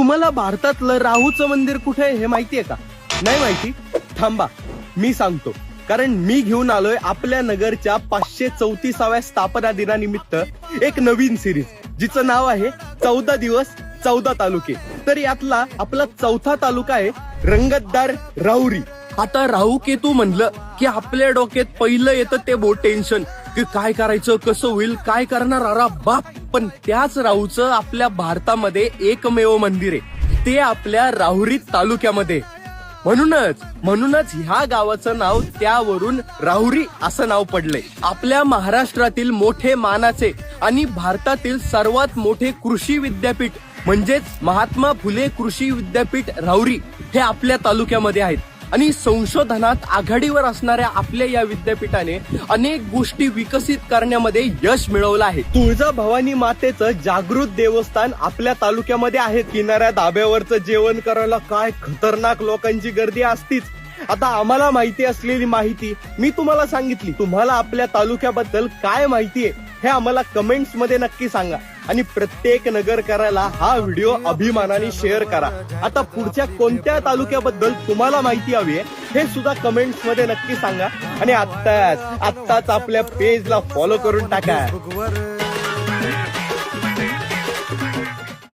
तुम्हाला भारतातलं राहूचं मंदिर कुठे आहे हे माहितीये का? नाही माहिती? थांबा. मी सांगतो. कारण मी घेऊन आलोय आपल्या नगरच्या पाचशे चौतीसाव्या स्थापना दिनानिमित्त एक नवीन सिरीज जिचं नाव आहे चौदा दिवस चौदा तालुके. तर यातला आपला चौथा तालुका आहे रंगतदार राहुरी आता राहू केतू म्हणलं की आपल्या डोक्यात पहिलं येतं ते बो टेन्शन की काय करायचं कसं होईल काय करणार? अरा बाप! पण त्याच राहूचं आपल्या भारतामध्ये एकमेव मंदिर आहे. ते आपल्या राहुरी तालुक्यामध्ये. म्हणूनच म्हणूनच ह्या गावाचं नाव त्यावरून राहुरी असं नाव पडलंय. आपल्या महाराष्ट्रातील मोठे मानाचे आणि भारतातील सर्वात मोठे कृषी विद्यापीठ म्हणजेच महात्मा फुले कृषी विद्यापीठ राहुरी हे आपल्या तालुक्यामध्ये आहेत. आणि संशोधनात आघाडीवर असणाऱ्या आपल्या या विद्यापीठाने अनेक गोष्टी विकसित करण्यामध्ये यश मिळवलं आहे. तुळजा भवानी मातेचं जागृत देवस्थान आपल्या तालुक्यामध्ये आहे. किनाऱ्या धाब्यावरचं जेवण करायला काय खतरनाक लोकांची गर्दी असतीच. आता आम्हाला माहिती असलेली माहिती मी तुम्हाला सांगितली. तुम्हाला आपल्या तालुक्याबद्दल काय माहिती आहे हे आम्हाला कमेंट्समध्ये नक्की सांगा. आणि प्रत्येक नगरकराला हा व्हिडिओ अभिमानाने शेअर करा. आता पुढच्या कोणत्या तालुक्याबद्दल तुम्हाला माहिती हवी आहे हे सुद्धा कमेंट्समध्ये नक्की सांगा. आणि आत्ताच आत्ताच आपल्या पेजला फॉलो करून टाका.